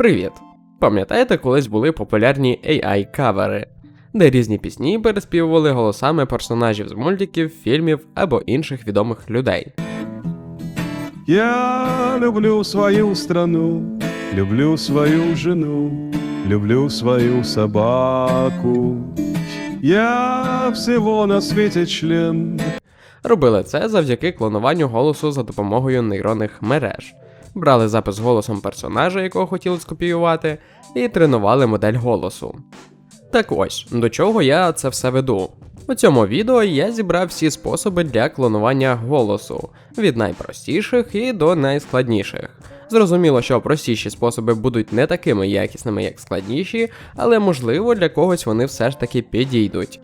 Привіт! Пам'ятаєте, колись були популярні AI-кавери, де різні пісні переспівували голосами персонажів з мультиків, фільмів або інших відомих людей. Я люблю свою страну, люблю свою жену, люблю свою собаку. Я всего на свете член. Робили це завдяки клонуванню голосу за допомогою нейронних мереж. Брали запис голосом персонажа, якого хотіли скопіювати, і тренували модель голосу. Так ось, до чого я це все веду. У цьому відео я зібрав всі способи для клонування голосу, від найпростіших і до найскладніших. Зрозуміло, що простіші способи будуть не такими якісними, як складніші, але можливо для когось вони все ж таки підійдуть.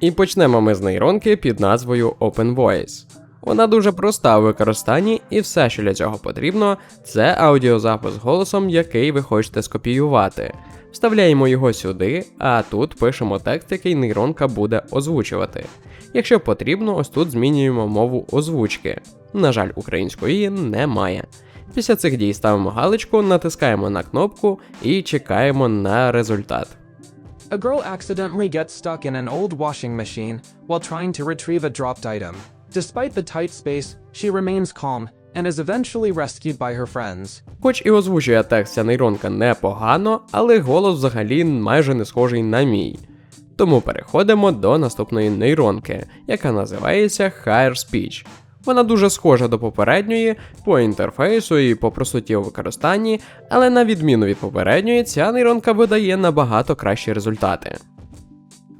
І почнемо ми з нейронки під назвою Open Voice. Вона дуже проста у використанні, і все, що для цього потрібно, це аудіозапис голосом, який ви хочете скопіювати. Вставляємо його сюди, а тут пишемо текст, який нейронка буде озвучувати. Якщо потрібно, ось тут змінюємо мову озвучки. На жаль, української немає. Після цих дій ставимо галочку, натискаємо на кнопку і чекаємо на результат. A girl accidentally gets stuck in an old washing machine while trying to retrieve a dropped item. Despite the tight space, she remains calm and is eventually rescued by her friends. Хоч і озвучує текст ця нейронка непогано, але голос взагалі майже не схожий на мій. Тому переходимо до наступної нейронки, яка називається Higher Speech. Вона дуже схожа до попередньої по інтерфейсу і по простоті у використанні, але на відміну від попередньої, ця нейронка видає набагато кращі результати.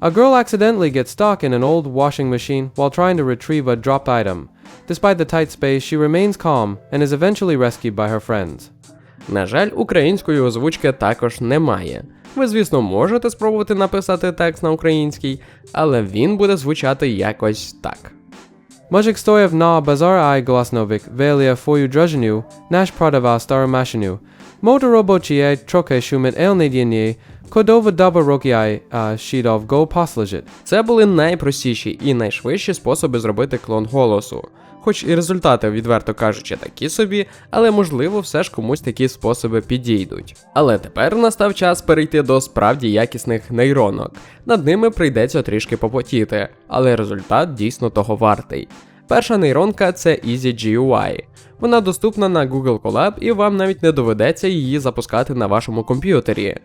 A girl accidentally gets stuck in an old washing machine while trying to retrieve a dropped item. Despite the tight space, she remains calm and is eventually rescued by her friends. На жаль, української озвучки також немає. Ви, звісно, можете спробувати написати текст на українській, але він буде звучати якось так. Можик стояв на базар ай гласновик, велія фою дроженю, наш продавав стару машину. Мотор робочие трохи кодова даба рокіай, а шідов го послужить. Це були найпростіші і найшвидші способи зробити клон голосу. Хоч і результати, відверто кажучи, такі собі, але можливо все ж комусь такі способи підійдуть. Але тепер настав час перейти до справді якісних нейронок. Над ними прийдеться трішки попотіти, але результат дійсно того вартий. Перша нейронка це EasyGUI. Вона доступна на Google Colab і вам навіть не доведеться її запускати на вашому комп'ютері.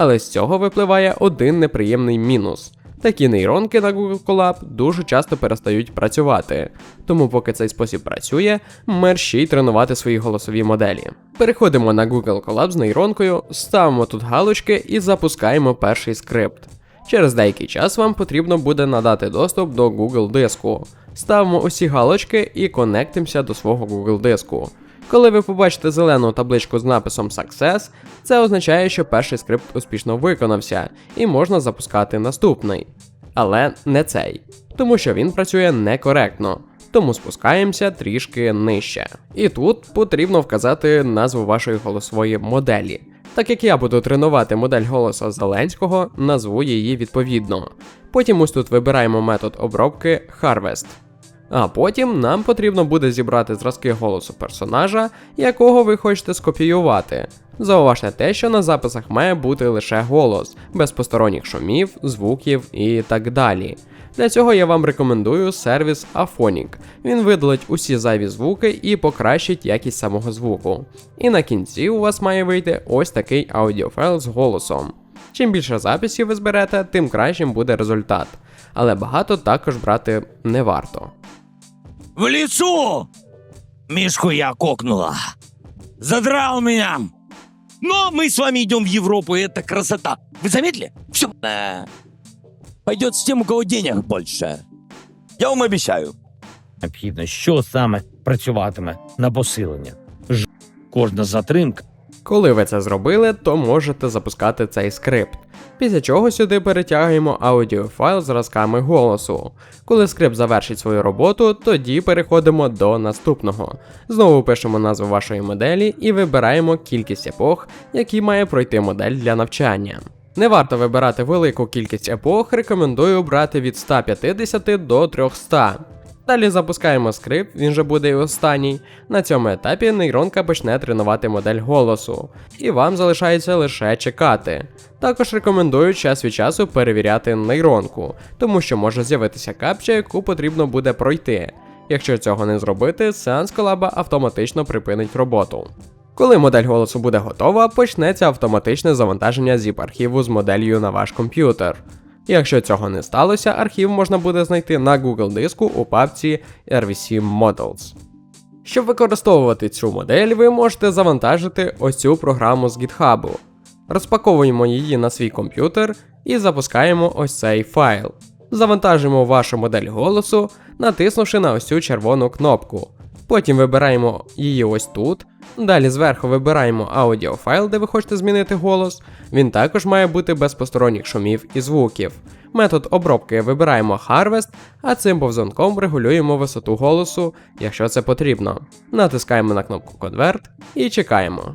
Але з цього випливає один неприємний мінус. Такі нейронки на Google Colab дуже часто перестають працювати, тому поки цей спосіб працює, мерщій тренувати свої голосові моделі. Переходимо на Google Colab з нейронкою, ставимо тут галочки і запускаємо перший скрипт. Через деякий час вам потрібно буде надати доступ до Google диску. Ставимо усі галочки і конектимося до свого Google диску. Коли ви побачите зелену табличку з написом Success, це означає, що перший скрипт успішно виконався і можна запускати наступний. Але не цей, тому що він працює некоректно. Тому спускаємося трішки нижче. І тут потрібно вказати назву вашої голосової моделі. Так як я буду тренувати модель голоса Зеленського, назву її відповідно. Потім ось тут вибираємо метод обробки Harvest. А потім нам потрібно буде зібрати зразки голосу персонажа, якого ви хочете скопіювати. Зауважте те, що на записах має бути лише голос, без посторонніх шумів, звуків і так далі. Для цього я вам рекомендую сервіс Aphonic. Він видалить усі зайві звуки і покращить якість самого звуку. І на кінці у вас має вийти ось такий аудіофайл з голосом. Чим більше записів ви зберете, тим кращим буде результат Але багато також брати не варто. В лицо! Мишку я кокнула. Задрал меня. Но мы с вами идем в Европу, и это красота. Вы заметили? Все пойдет с тем, у кого денег больше. Я вам обещаю. необхідно, що саме працюватиме на посилення. Ж кожна затримка коли ви це зробили, то можете запускати цей скрипт. Після чого сюди перетягуємо аудіофайл зразками голосу. Коли скрипт завершить свою роботу, тоді переходимо до наступного. Знову пишемо назву вашої моделі і вибираємо кількість епох, які має пройти модель для навчання. Не варто вибирати велику кількість епох, рекомендую брати від 150 до 300. Далі запускаємо скрипт, він же буде і останній. На цьому етапі нейронка почне тренувати модель голосу, і вам залишається лише чекати. Також рекомендую час від часу перевіряти нейронку, тому що може з'явитися капча, яку потрібно буде пройти. Якщо цього не зробити, сеанс колаба автоматично припинить роботу. Коли модель голосу буде готова, почнеться автоматичне завантаження zip архіву з моделлю на ваш комп'ютер. Якщо цього не сталося, архів можна буде знайти на Google диску у папці RVC Models. Щоб використовувати цю модель, ви можете завантажити ось цю програму з GitHub. Розпаковуємо її на свій комп'ютер і запускаємо ось цей файл. Завантажуємо вашу модель голосу, натиснувши на ось цю червону кнопку. Потім вибираємо її ось тут. Далі зверху вибираємо аудіофайл, де ви хочете змінити голос. Він також має бути без посторонніх шумів і звуків. Метод обробки вибираємо Harvest, а цим повзунком регулюємо висоту голосу, якщо це потрібно. Натискаємо на кнопку Convert і чекаємо.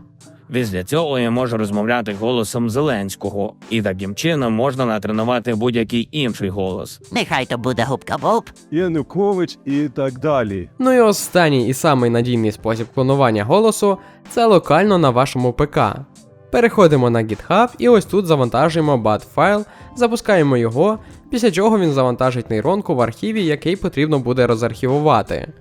Після цього я можу розмовляти голосом Зеленського, і таким чином можна натренувати будь-який інший голос. Нехай то буде губка Боб. Янукович і так далі. Ну і останній і самий надійний спосіб клонування голосу це локально на вашому ПК. Переходимо на GitHub і ось тут завантажуємо BAT файл, запускаємо його, після чого він завантажить нейронку в архіві, який потрібно буде розархівувати.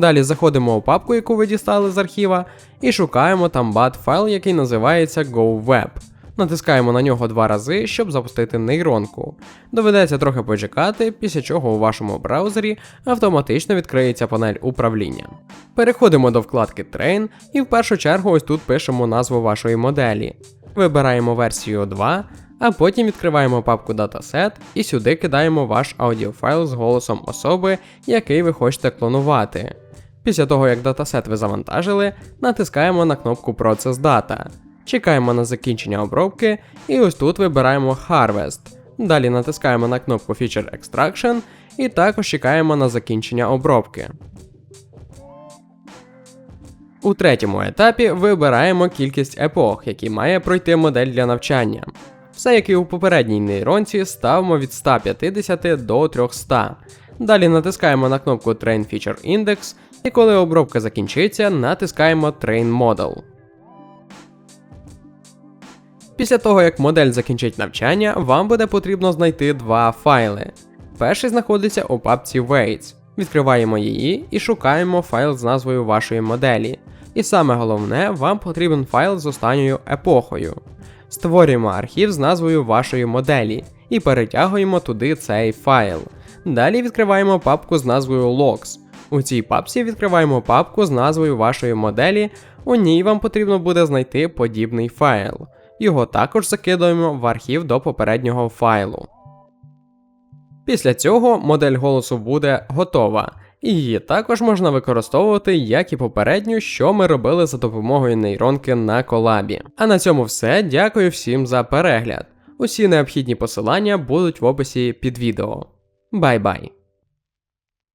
Далі заходимо у папку, яку ви дістали з архіва, і шукаємо там BAT файл, який називається GoWeb. Натискаємо на нього два рази, щоб запустити нейронку. Доведеться трохи почекати, після чого у вашому браузері автоматично відкриється панель управління. Переходимо до вкладки Train і в першу чергу ось тут пишемо назву вашої моделі. Вибираємо версію 2, а потім відкриваємо папку Dataset і сюди кидаємо ваш аудіофайл з голосом особи, який ви хочете клонувати. Після того, як датасет ви завантажили, натискаємо на кнопку Process Data. Чекаємо на закінчення обробки, і ось тут вибираємо Harvest. Далі натискаємо на кнопку Feature Extraction і також чекаємо на закінчення обробки. У третьому етапі вибираємо кількість епох, які має пройти модель для навчання. Все як і у попередній нейронці, ставимо від 150 до 300. Далі натискаємо на кнопку Train Feature Index, і коли обробка закінчиться, натискаємо Train Model. Після того, як модель закінчить навчання, вам буде потрібно знайти два файли. Перший знаходиться у папці Weights. Відкриваємо її і шукаємо файл з назвою вашої моделі. І саме головне, вам потрібен файл з останньою епохою. Створюємо архів з назвою вашої моделі і перетягуємо туди цей файл. Далі відкриваємо папку з назвою Logs. У цій папці відкриваємо папку з назвою вашої моделі, у ній вам потрібно буде знайти подібний файл. Його також закидуємо в архів до попереднього файлу. Після цього модель голосу буде готова, і її також можна використовувати, як і попередню, що ми робили за допомогою нейронки на колабі. А на цьому все. Дякую всім за перегляд. Усі необхідні посилання будуть в описі під відео. Бай-бай!